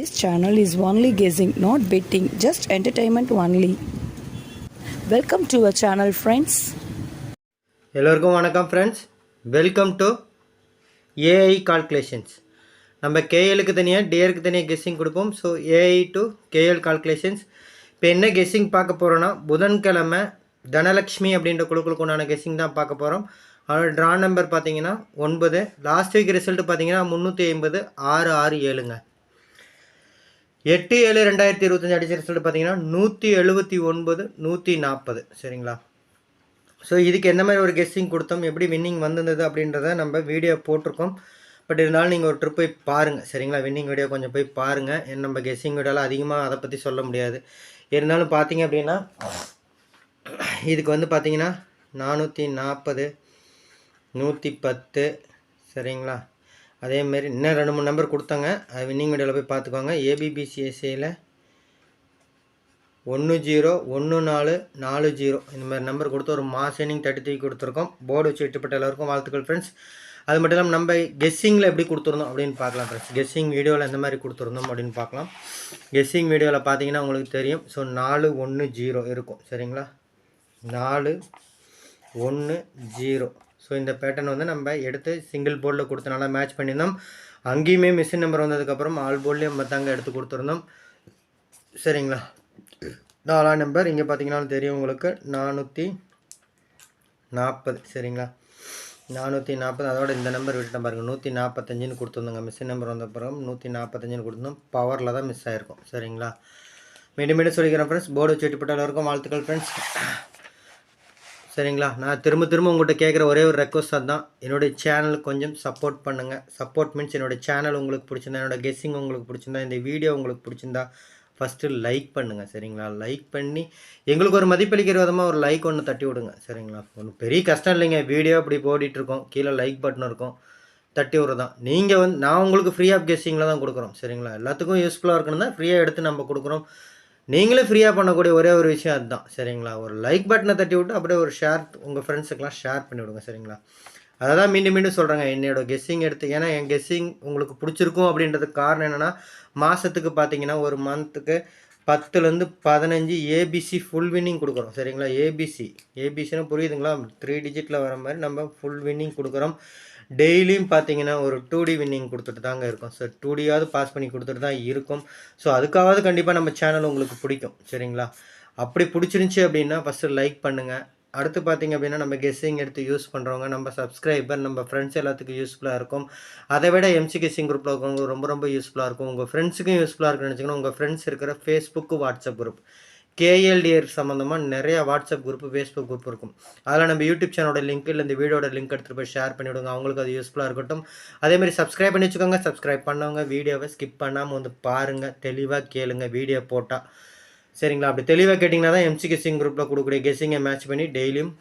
This channel is only guessing, not betting, just entertainment only. Welcome to our channel, friends. எல்லோருக்கும் வணக்கம் friends welcome to AI calculations நம்ம கேஎலுக்கு தனியாக டிஏருக்கு தனியாக கெஸ்ஸிங் கொடுப்போம். So AI to KL calculations இப்போ என்ன கெஸ்ஸிங் பார்க்க போகிறோன்னா புதன்கிழமை தனலக்ஷ்மி அப்படின்ற குழுக்களுக்கு உண்டான கெஸ்ஸிங் தான் பார்க்க போகிறோம் அதோட ட்ரா நம்பர் பார்த்தீங்கன்னா ஒன்பது. லாஸ்ட் வீக் ரிசல்ட் பார்த்தீங்கன்னா முந்நூற்றி ஐம்பது. ஆறு ஆறு ஏழுங்க. எட்டு ஏழு ரெண்டாயிரத்தி இருபத்தஞ்சி அடிச்ச ரிசல்ட் பார்த்தீங்கன்னா நூற்றி எழுபத்தி ஒன்பது நூற்றி நாற்பது சரிங்களா? ஸோ இதுக்கு எந்த மாதிரி ஒரு கெஸ்ஸிங் கொடுத்தோம்? எப்படி வின்னிங் வந்திருந்தது அப்படின்றத நம்ம வீடியோ போட்டிருக்கோம். பட் இருந்தாலும் நீங்கள் ஒரு ட்ரிப் போய் பாருங்கள் சரிங்களா? வின்னிங் வீடியோ கொஞ்சம் போய் பாருங்கள் ஏன்னா நம்ம கெஸ்ஸிங் வீடியோவில் அதிகமாக அதை பற்றி சொல்ல முடியாது. இருந்தாலும் பார்த்தீங்க அப்படின்னா இதுக்கு வந்து பார்த்தீங்கன்னா நானூற்றி நாற்பது நூற்றி பத்து. சரிங்களா? அதேமாரி இன்னும் ரெண்டு மூணு நம்பர் கொடுத்தாங்க. அது வின்னிங் வீடியோவில் போய் பார்த்துக்கோங்க ஏபிபிசிஎஸ்சியில் ஒன்று ஜீரோ ஒன்று நாலு நாலு ஜீரோ. இந்த மாதிரி நம்பர் கொடுத்து ஒரு மாஸ் இன்னிங் தேர்ட்டி த்ரீ கொடுத்துருக்கோம். போர்டு வச்சு விட்டுப்பட்ட எல்லாருக்கும் வாழ்த்துக்கள் ஃப்ரெண்ட்ஸ் அது மட்டும் இல்லாமல் நம்ம கெஸ்ஸிங்கில் எப்படி கொடுத்துருந்தோம் அப்படின்னு பார்க்கலாம் ஃப்ரெண்ட்ஸ் கெஸ்ஸிங் வீடியோவில் எந்த மாதிரி கொடுத்துருந்தோம் அப்படின்னு பார்க்கலாம் கெஸ்ஸிங் வீடியோவில் பார்த்தீங்கன்னா உங்களுக்கு தெரியும். ஸோ நாலு ஒன்று ஜீரோ இருக்கும். சரிங்களா? நாலு ஒன்று ஜீரோ. ஸோ இந்த பேட்டர்ன் வந்து நம்ம எடுத்து சிங்கிள் போர்டில் கொடுத்தனால மேட்ச் பண்ணியிருந்தோம். அங்கேயுமே மிஷின் நம்பர் வந்ததுக்கப்புறம் ஆல் போர்ட்லேயும் மற்றாங்க எடுத்து கொடுத்துருந்தோம். சரிங்களா? நாலாம் நம்பர் இங்கே பார்த்தீங்கன்னா தெரியும் உங்களுக்கு. நானூற்றி நாற்பது சரிங்களா? நானூற்றி நாற்பது அதோட இந்த நம்பர் விட்டுட்டேன் பாருங்கள் நூற்றி நாற்பத்தஞ்சுன்னு கொடுத்துருந்தோங்க. மிஷின் நம்பர் வந்த பிறகு நூற்றி நாற்பத்தஞ்சுன்னு கொடுத்துருந்தோம் பவரில் தான் மிஸ் ஆகிருக்கும் சரிங்களா? மீண்டும் மீண்டும் சொல்லிக்கிறேன் ஃப்ரெண்ட்ஸ் போர்டு வச்சு வெட்டிப்பட்ட எல்லாருக்கும் வாழ்த்துக்கள் ஃப்ரெண்ட்ஸ் சரிங்களா? நான் திரும்ப திரும்ப உங்கள்கிட்ட கேட்குற ஒரே ஒரு ரெக்வஸ்ட் அதுதான் என்னுடைய சேனல் கொஞ்சம் சப்போர்ட் பண்ணுங்கள் சப்போர்ட் மீன்ஸ் என்னுடைய சேனல் உங்களுக்கு பிடிச்சிருந்தா என்னோடய கெஸ்ஸிங் உங்களுக்கு பிடிச்சிருந்தா இந்த வீடியோ உங்களுக்கு பிடிச்சிருந்தா ஃபஸ்ட்டு லைக் பண்ணுங்கள் சரிங்களா? லைக் பண்ணி எங்களுக்கு ஒரு மதிப்பளிக்கிற விதமாக ஒரு லைக் ஒன்று தட்டி விடுங்க. சரிங்களா? ஒன்றும் பெரிய கஷ்டம் இல்லைங்க. வீடியோ அப்படி போடிட்டுருக்கோம் கீழே லைக் பட்டன் இருக்கும். தட்டி விட்றது தான் நீங்கள் வந்து நான் உங்களுக்கு ஃப்ரீ ஆஃப் கெஸ்ஸிங்கில் தான் கொடுக்குறோம். சரிங்களா? எல்லாத்துக்கும் யூஸ்ஃபுல்லாக இருக்கணும் தான் ஃப்ரீயாக எடுத்து நம்ம கொடுக்குறோம். நீங்களே ஃப்ரீயாக பண்ணக்கூடிய ஒரே ஒரு விஷயம் அதுதான் சரிங்களா? ஒரு லைக் பட்டனை தட்டி விட்டு அப்படியே ஒரு ஷேர் உங்கள் ஃப்ரெண்ட்ஸுக்கெலாம் ஷேர் பண்ணிவிடுங்க சரிங்களா? அதை தான் மீண்டும் மீண்டும் சொல்கிறேங்க என்னோடய கெஸ்ஸிங் எடுத்து ஏன்னா என் கெஸ்ஸிங் உங்களுக்கு பிடிச்சிருக்கும் அப்படின்றதுக்கு காரணம் என்னென்னா மாதத்துக்கு பார்த்தீங்கன்னா ஒரு மந்த்துக்கு பத்துலேருந்து பதினஞ்சு ஏபிசி ஃபுல் வின்னிங் கொடுக்குறோம் சரிங்களா? ஏபிசி ஏபிசின்னு புரியுதுங்களா? த்ரீ டிஜிட்டில் வர மாதிரி நம்ம ஃபுல் வின்னிங் கொடுக்குறோம். டெய்லியும் பார்த்தீங்கன்னா ஒரு டூ டி வின்னிங் கொடுத்துட்டு தாங்க இருக்கும். ஸோ டூ டியாவது பாஸ் பண்ணி கொடுத்துட்டு தான் இருக்கும். ஸோ அதுக்காவது கண்டிப்பாக நம்ம சேனல் உங்களுக்கு பிடிக்கும். சரிங்களா? அப்படி பிடிச்சிருந்துச்சி அப்படின்னா ஃபஸ்ட்டு லைக் பண்ணுங்கள் அடுத்து பார்த்தீங்க அப்படின்னா நம்ம கெஸ்ஸிங் எடுத்து யூஸ் பண்ணுறவங்க நம்ம சப்ஸ்கிரைபர் நம்ம ஃப்ரெண்ட்ஸ் எல்லாத்துக்கும் யூஸ்ஃபுல்லாக இருக்கும். அதை விட எம்சி கெஸ்ஸிங் குரூப்பில் இருக்கவங்க ரொம்ப ரொம்ப யூஸ்ஃபுல்லாக இருக்கும். உங்கள் ஃப்ரெண்ட்ஸுக்கும் யூஸ்ஃபுல்லாக இருக்குன்னு நினச்சிங்கன்னா உங்கள் ஃப்ரெண்ட்ஸ் இருக்கிற ஃபேஸ்புக்கு வாட்ஸ்அப் குரூப் கேஎல்டிஆர் சம்மந்தமாக நிறையா வாட்ஸ்அப் குரூப் ஃபேஸ்புக் குரூப் இருக்கும். அதில் நம்ம யூடியூப் சேனலோட லிங்க் இல்லை இந்த வீடியோட லிங்க் எடுத்துகிட்டு போய் ஷேர் பண்ணிவிடுங்க. அவங்களுக்கு அது யூஸ்ஃபுல்லாக இருக்கட்டும். அதேமாதிரி சப்ஸ்கிரைப் பண்ணி வச்சுக்கோங்க. சப்ஸ்கிரைப் பண்ணவங்க வீடியோவை ஸ்கிப் பண்ணாமல் வந்து பாருங்கள் தெளிவாக கேளுங்க. வீடியோ போட்டால் சரிங்களா? அப்படி தெளிவாக கேட்டிங்கன்னா தான் எம்சி கெஸ்ஸிங் குரூப்பில் கொடுக்கக்கூடிய கெஸ்ஸிங்கை மேட்ச் பண்ணி டெய்லியும்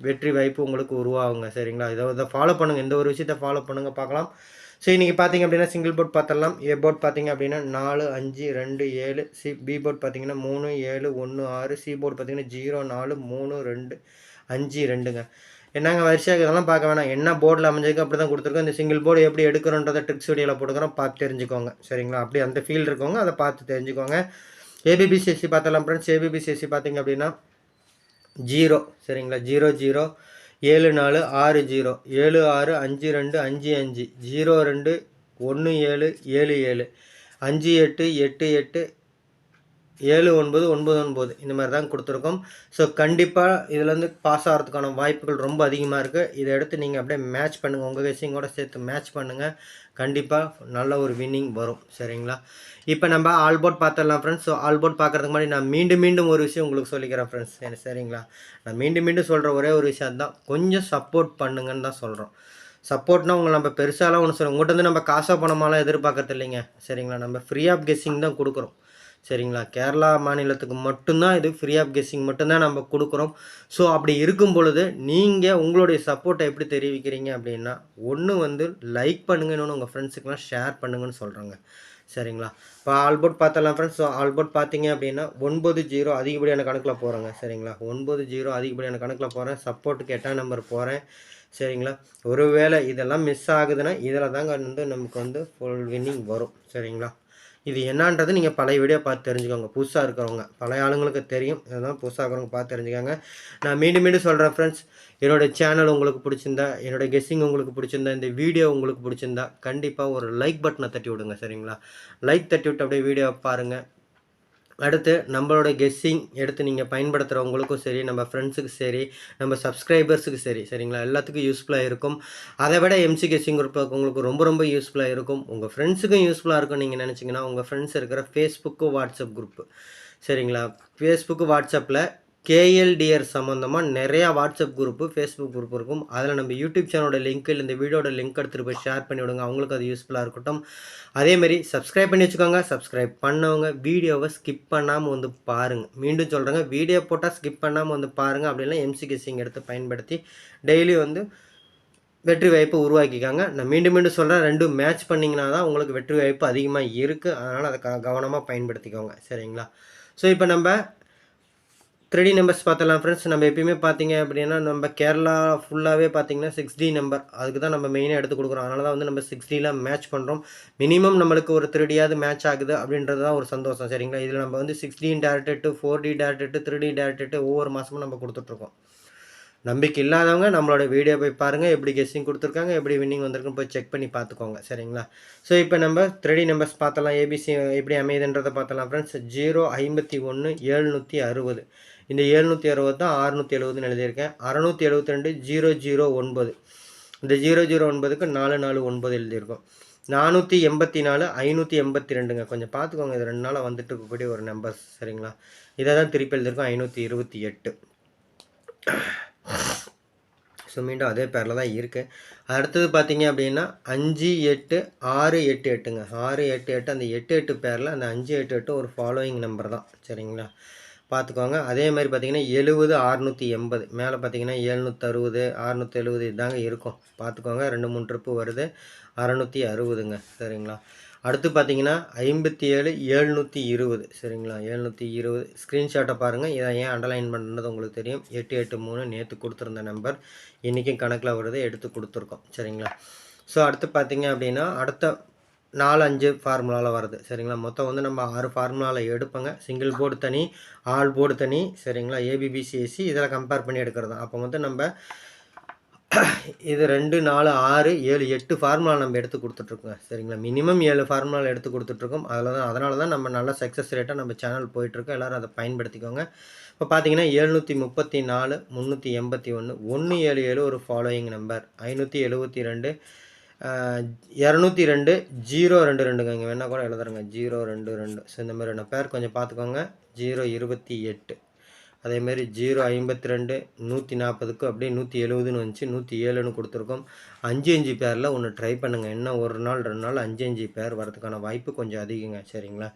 வெற்றி வாய்ப்பு உங்களுக்கு உருவாகுங்க. சரிங்களா? இதை இதை ஃபாலோ பண்ணுங்கள் எந்த ஒரு விஷயத்தை ஃபாலோ பண்ணுங்கள் பார்க்கலாம். ஸோ இன்றைக்கி பார்த்திங்க அப்படின்னா சிங்கிள் போர்ட் பார்த்துடலாம் ஏ போர்ட் பார்த்தீங்க அப்படின்னா நாலு அஞ்சு ரெண்டு ஏழு சி பி போர்ட் பார்த்தீங்கன்னா மூணு ஏழு ஒன்று ஆறு சி போர்ட் பார்த்தீங்கன்னா ஜீரோ நாலு மூணு ரெண்டு அஞ்சு ரெண்டுங்க. என்னங்க வரிசையாக இதெல்லாம் பார்க்க வேணாம். என்ன போர்டில் அமைஞ்சதுக்கு அப்படி தான் கொடுத்துருக்கோம். இந்த சிங்கிள் போர்டு எப்படி எடுக்கிறோன்றதை ட்ரிக்ஸ் வீடியோவில் போட்டுக்கிறோம். பார்த்து தெரிஞ்சுக்கோங்க. சரிங்களா? அப்படி அந்த ஃபீல் இருக்கவங்க அதை பார்த்து தெரிஞ்சுக்கோங்க. ஏபிபிசிஎஸ்சி பார்த்தலாம் ஃப்ரெண்ட்ஸ் ஏபிபிசிஎஸ்சி பார்த்திங்க அப்படின்னா ஜீரோ. சரிங்களா? Zero zero. ஏழு நாலு ஆறு ஜீரோ ஏழு ஆறு அஞ்சு ரெண்டு அஞ்சு அஞ்சு ஜீரோ ரெண்டு ஒன்று ஏழு ஏழு ஏழு அஞ்சு எட்டு எட்டு எட்டு ஏழு ஒன்பது ஒன்பது ஒன்பது. இந்த மாதிரி தான் கொடுத்துருக்கோம். ஸோ கண்டிப்பாக இதில் வந்து பாஸ் ஆகிறதுக்கான வாய்ப்புகள் ரொம்ப அதிகமாக இருக்குது இதை எடுத்து நீங்கள் அப்படியே மேட்ச் பண்ணுங்கள் உங்கள் கெஸிங்கோட சேர்த்து மேட்ச் பண்ணுங்கள் கண்டிப்பாக நல்ல ஒரு வின்னிங் வரும். சரிங்களா? இப்போ நம்ம ஆல்போர்ட் பார்த்துடலாம் ஃப்ரெண்ட்ஸ் ஸோ ஆல்போர்ட் பார்க்குறதுக்கு முன்னாடி நான் மீண்டும் மீண்டும் ஒரு விஷயம் உங்களுக்கு சொல்லிக்கிறேன் ஃப்ரெண்ட்ஸ் சரி சரிங்களா? நான் மீண்டும் மீண்டும் சொல்கிற ஒரே ஒரு விஷயம் தான் கொஞ்சம் சப்போர்ட் பண்ணுங்கன்னு தான் சொல்கிறோம் சப்போர்ட்னா உங்களை நம்ம பெருசாலாம் ஒன்று சொல்லுவோம் உங்கள்கிட்ட வந்து நம்ம காசாக பணமாலாம் எதிர்பார்க்கறது இல்லைங்க. சரிங்களா? நம்ம ஃப்ரீ ஆஃப் கெஸ்ஸிங் தான் கொடுக்குறோம். சரிங்களா? கேரளா மாநிலத்துக்கு மட்டும்தான் இது ஃப்ரீ ஆஃப் கெஸ்ஸிங் மட்டும்தான் நம்ம கொடுக்குறோம். ஸோ அப்படி இருக்கும் பொழுது நீங்கள் உங்களுடைய சப்போர்ட்டை எப்படி தெரிவிக்கிறீங்க அப்படின்னா ஒன்று வந்து லைக் பண்ணுங்க இன்னொன்று உங்கள் ஃப்ரெண்ட்ஸுக்கெலாம் ஷேர் பண்ணுங்கன்னு சொல்கிறாங்க சரிங்களா? இப்போ ஆல்போர்ட் பார்த்தலாம் ஃப்ரெண்ட்ஸ் ஸோ ஆல்போர்ட் பார்த்தீங்க அப்படின்னா ஒன்பது ஜீரோ அதிகப்படியான கணக்கில் போகிறேங்க சரிங்களா? ஒன்பது ஜீரோ அதிகப்படியான கணக்கில் போகிறேன் சப்போர்ட்டுக்கு எட்டாம் நம்பர் போகிறேன் சரிங்களா? ஒருவேளை இதெல்லாம் மிஸ் ஆகுதுன்னா இதில் தாங்க வந்து நமக்கு வந்து ஃபுல் வின்னிங் வரும். சரிங்களா? இது என்னன்றது நீங்கள் பழைய வீடியோ பார்த்து தெரிஞ்சுக்கோங்க. புதுசாக இருக்கிறவங்க. பழைய ஆளுங்களுக்கு தெரியும். இதெல்லாம் புதுசாக இருக்கிறவங்க பார்த்து தெரிஞ்சுக்கோங்க. நான் மீண்டும் மீண்டும் சொல்கிறேன் ஃப்ரெண்ட்ஸ் என்னோடய சேனல் உங்களுக்கு பிடிச்சிருந்தா என்னோடய கெஸ்ஸிங் உங்களுக்கு பிடிச்சிருந்தா இந்த வீடியோ உங்களுக்கு பிடிச்சிருந்தா கண்டிப்பாக ஒரு லைக் பட்டனை தட்டி விடுங்க சரிங்களா? லைக் தட்டி விட்டு அப்படியே வீடியோ பாருங்கள் அடுத்து நம்மளோட கெஸ்ஸிங் எடுத்து நீங்கள் பயன்படுத்துகிறவங்களுக்கும் சரி நம்ம ஃப்ரெண்ட்ஸுக்கு சரி நம்ம சப்ஸ்கிரைபர்ஸுக்கு சரி சரிங்களா? எல்லாத்துக்கும் யூஸ்ஃபுல்லாக இருக்கும். அதை விட எம்சி கெஸ்ஸிங் குரூப் உங்களுக்கு ரொம்ப ரொம்ப யூஸ்ஃபுல்லாக இருக்கும். உங்கள் ஃப்ரெண்ட்ஸுக்கும் யூஸ்ஃபுல்லாக இருக்கும் நீங்கள் நினச்சிங்கன்னா உங்கள் ஃப்ரெண்ட்ஸ் இருக்கிற ஃபேஸ்புக்கு வாட்ஸ்அப் குரூப்பு சரிங்களா? ஃபேஸ்புக்கு வாட்ஸ்அப்பில் கேஎல்டிஆர் சம்மந்தமாக நிறையா வாட்ஸ்அப் குரூப்பு ஃபேஸ்புக் குரூப் இருக்கும். அதில் நம்ம யூடியூப் சேனலோட லிங்க் இல்லை இந்த வீடியோட லிங்க் எடுத்துகிட்டு போய் ஷேர் பண்ணி விடுங்க. அவங்களுக்கு அது யூஸ்ஃபுல்லாக இருக்கட்டும். அதேமாரி சப்ஸ்கிரைப் பண்ணி வச்சுக்கோங்க. சப்ஸ்கிரைப் பண்ணவங்க வீடியோவை ஸ்கிப் பண்ணாமல் வந்து பாருங்கள் மீண்டும் சொல்கிறேங்க வீடியோ போட்டால் ஸ்கிப் பண்ணாமல் வந்து பாருங்கள் அப்படின்னா எம்சிகேசிங் எடுத்து பயன்படுத்தி டெய்லி வந்து வெற்றி வாய்ப்பு உருவாக்கிக்காங்க. நான் மீண்டும் மீண்டும் சொல்கிறேன் ரெண்டும் மேட்ச் பண்ணிங்கன்னா தான் உங்களுக்கு வெற்றி வாய்ப்பு அதிகமாக இருக்குது அதனால் அதை க கவனமாக பயன்படுத்திக்கோங்க. சரிங்களா? ஸோ இப்போ நம்ம த்ரீ நம்பர்ஸ் பார்த்தலாம் ஃப்ரெண்ட்ஸ் நம்ம எப்பயுமே பார்த்தீங்க அப்படின்னா நம்ம கேரளா ஃபுல்லாகவே பார்த்தீங்கன்னா சிக்ஸ் டி நம்பர் அதுக்கு தான் நம்ம மெயினாக எடுத்து கொடுக்குறோம். அதனால தான் வந்து நம்ம சிக்ஸ் டிலாம் மேட்ச் பண்ணுறோம் மினிமம் நம்மளுக்கு ஒரு த்ரீ டியாவது மேட்ச் ஆகுது அப்படின்றது தான் ஒரு சந்தோஷம் சரிங்களா? இதில் நம்ம வந்து six D directed four D directed three D directed ஒவ்வொரு மாதமும் நம்ம கொடுத்துட்ருக்கோம். நம்பிக்கை இல்லாதவங்க நம்மளோட வீடியோ போய் பாருங்கள் எப்படி கெஸ்ஸிங் கொடுத்துருக்காங்க எப்படி வின்னிங் வந்திருக்குன்னு போய் செக் பண்ணி பார்த்துக்கோங்க சரிங்களா? ஸோ இப்போ நம்ம த்ரீ நம்பர்ஸ் பார்த்தலாம். ஏபிசி எப்படி அமையுதுன்றதை பார்த்தலாம் ஃப்ரெண்ட்ஸ் ஜீரோ ஐம்பத்தி ஒன்று ஏழ்நூற்றி அறுபது. இந்த ஏழ்நூற்றி அறுபது தான் அறுநூற்றி எழுபதுன்னு எழுதியிருக்கேன். அறநூற்றி எழுபத்தி ரெண்டு ஜீரோ ஜீரோ ஒன்பது. இந்த ஜீரோ ஜீரோ ஒன்பதுக்கு நாலு நாலு ஒன்பது எழுதியிருக்கோம். நானூற்றி எண்பத்தி நாலு ஐநூற்றி எண்பத்தி ரெண்டுங்க. கொஞ்சம் பார்த்துக்கோங்க இது ரெண்டு நாளாக வந்துட்டு இருக்கக்கூடிய ஒரு நம்பர்ஸ் சரிங்களா? இதை தான் திருப்பி எழுதியிருக்கோம் ஐநூற்றி இருபத்தி எட்டு. ஸோ மீண்டும் அதே பேரில் தான் இருக்குது அடுத்தது பார்த்தீங்க அப்படின்னா அஞ்சு எட்டு ஆறு எட்டு எட்டுங்க. ஆறு எட்டு எட்டு அந்த எட்டு எட்டு பேரில் அந்த அஞ்சு எட்டு எட்டு ஒரு ஃபாலோயிங் நம்பர் தான் சரிங்களா? பார்த்துக்கோங்க. அதே மாதிரி பார்த்தீங்கன்னா எழுபது அறுநூற்றி எண்பது. மேலே பார்த்தீங்கன்னா எழுநூற்றறுபது அறுநூற்றி எழுபது இதாங்க இருக்கும். பார்த்துக்கோங்க. ரெண்டு மூணு ட்ரிப்பு வருது. அறநூற்றி அறுபதுங்க சரிங்களா? அடுத்து பார்த்தீங்கன்னா ஐம்பத்தி ஏழு ஏழ்நூற்றி இருபது. சரிங்களா? எழுநூற்றி இருபது. ஸ்க்ரீன்ஷாட்டை பாருங்கள் இதை ஏன் அண்டர்லைன் பண்ணுறது உங்களுக்கு தெரியும். எட்டு எட்டு மூணு நேற்று கொடுத்துருந்த நம்பர் இன்றைக்கும் கணக்கில் வருது. எடுத்து கொடுத்துருக்கோம். சரிங்களா? ஸோ அடுத்து பார்த்தீங்க அப்படின்னா அடுத்த நாலு அஞ்சு ஃபார்முலாவில் வருது. சரிங்களா? மொத்தம் வந்து நம்ம ஆறு ஃபார்முலாவில் எடுப்போங்க. சிங்கிள் போர்டு தனி ஆல் போர்டு தனி சரிங்களா? ஏபிபிசிஎஸ்சி இதில் கம்பேர் பண்ணி எடுக்கிறது தான். அப்போ வந்து நம்ம இது ரெண்டு நாலு ஆறு ஏழு எட்டு ஃபார்முலா நம்ம எடுத்து கொடுத்துட்ருக்கோங்க. சரிங்களா? மினிமம் ஏழு ஃபார்முலாவில் எடுத்து கொடுத்துட்ருக்கோம். அதில் தான் அதனால தான் நம்ம நல்ல சக்ஸஸ் ரேட்டாக நம்ம சேனல் போயிட்டுருக்கோம் எல்லோரும் அதை பயன்படுத்திக்கோங்க. இப்போ பார்த்தீங்கன்னா எழுநூற்றி முப்பத்தி நாலு முந்நூற்றி எண்பத்தி ஒன்று ஒன்று ஏழு ஏழு ஒரு ஃபாலோயிங் நம்பர் ஐநூற்றி எழுபத்தி ரெண்டு இரநூத்தி ரெண்டு ஜீரோ ரெண்டு ரெண்டுங்க. இங்கே வேணால் கூட எழுதுறேங்க. ஜீரோ ரெண்டு ரெண்டு. ஸோ இந்த மாதிரி ரெண்டு பேர் கொஞ்சம் பார்த்துக்கோங்க. ஜீரோ இருபத்தி எட்டு. அதேமாரி ஜீரோ ஐம்பத்தி ரெண்டு நூற்றி நாற்பதுக்கு அப்படியே நூற்றி எழுபதுன்னு வந்துச்சு. நூற்றி ஏழுன்னு கொடுத்துருக்கோம். அஞ்சு அஞ்சு பேரில் ஒன்று ட்ரை பண்ணுங்கள் என்ன ஒரு நாள் ரெண்டு நாள் அஞ்சு அஞ்சு பேர் வரதுக்கான வாய்ப்பு கொஞ்சம் அதிகங்க. சரிங்களா?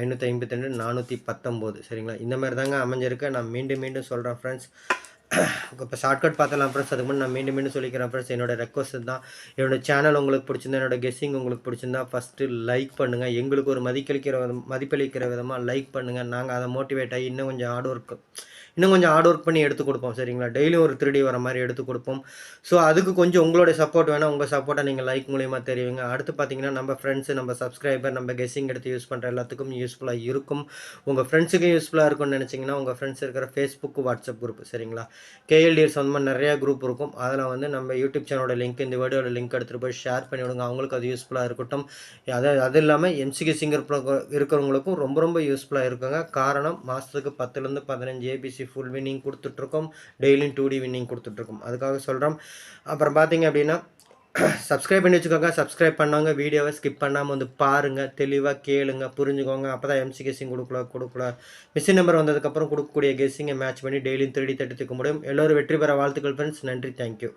ஐநூற்றி ஐம்பத்தி ரெண்டு நானூற்றி பத்தொம்போது. சரிங்களா? இந்த மாதிரி தாங்க அமைஞ்சிருக்கு. நான் மீண்டும் மீண்டும் சொல்கிறேன் ஃப்ரெண்ட்ஸ் இப்போ ஷார்ட்கட் பார்த்தலாம் ஃப்ரெண்ட்ஸ் அதுக்கு முன்னாடி நான் மீண்டும் மீண்டும் சொல்லிக்கிறேன் ஃப்ரெண்ட்ஸ் என்னோட ரெக்வஸ்ட் தான். என்னோட சேனல் உங்களுக்கு பிடிச்சிருந்தா என்னோட கெஸ்ஸிங் உங்களுக்கு பிடிச்சிருந்தா ஃபஸ்ட்டு லைக் பண்ணுங்கள் எங்களுக்கு ஒரு மதிக்களிக்கிற விதம் மதிப்பளிக்கிற விதமாக லைக் பண்ணுங்கள் நாங்கள் அதை மோட்டிவேட் ஆகி இன்னும் கொஞ்சம் ஹார்ட் ஒர்க் இன்னும் கொஞ்சம் ஹார்ட் ஒர்க் பண்ணி எடுத்து கொடுப்போம் சரிங்களா? டெய்லியும் ஒரு த்ரீ வர மாதிரி எடுத்து கொடுப்போம். ஸோ அதுக்கு கொஞ்சம் உங்களுடைய சப்போர்ட் வேணால் உங்கள் சப்போர்ட்டை நீங்கள் லைக் மூலியமாக தெரிவிங்க. அடுத்து பார்த்தீங்கன்னா நம்ம ஃப்ரெண்ட்ஸு நம்ம சப்ஸ்கிரைபர் நம்ம கெஸ்ஸிங் எடுத்து யூஸ் பண்ணுற எல்லாத்துக்கும் யூஸ்ஃபுல்லாக இருக்கும். உங்கள் ஃப்ரெண்ட்ஸுக்கும் யூஸ்ஃபுல்லாக இருக்கும்னு நினச்சிங்கன்னா உங்கள் ஃப்ரெண்ட்ஸ் இருக்கிற ஃபேஸ்புக் வாட்ஸ்அப் குரூப் சரிங்களா? கேஎல்டிஎஸ் மாதிரி நிறையா குரூப் இருக்கும். அதில் வந்து நம்ம யூடியூப் சேனலோட லிங்க் இந்த வீடியோட லிங்க் எடுத்துகிட்டு போய் ஷேர் பண்ணி விடுங்க. அவங்களுக்கு அது யூஸ்ஃபுல்லாக இருக்கட்டும். அது அது இல்லாமல் எம்சிகே சிங்கர் இருக்கிறவங்களுக்கும் ரொம்ப ரொம்ப யூஸ்ஃபுல்லாக இருக்குங்க. காரணம் மாதத்துக்கு பத்துலேருந்து பதினஞ்சு ஏபிசி ஃபுல் வின்னிங் கொடுத்துட்ருக்கோம் டெய்லியும் டூ டி வின்னிங் கொடுத்துட்ருக்கோம் அதுக்காக சொல்கிறோம் அப்புறம் பார்த்தீங்க அப்படின்னா சப்ஸ்கிரைப் பண்ணி வச்சுக்கோங்க. சப்ஸ்கிரைப் பண்ணவங்க வீடியோவை ஸ்கிப் பண்ணாமல் வந்து பாருங்கள் தெளிவாக கேளுங்க புரிஞ்சுக்கோங்க. அப்போ தான் எம்சி கெஸிங் கொடுக்கல கொடுக்கல. மிஷின் நம்பர் வந்ததுக்கப்புறம் கொடுக்கக்கூடிய கெஸிங்கை மேட்ச் பண்ணி டெய்லியும் திருடி தடுத்துக்க முடியும். எல்லோரும் வெற்றி பெற வாழ்த்துக்கள் ஃப்ரெண்ட்ஸ் நன்றி. தேங்க்யூ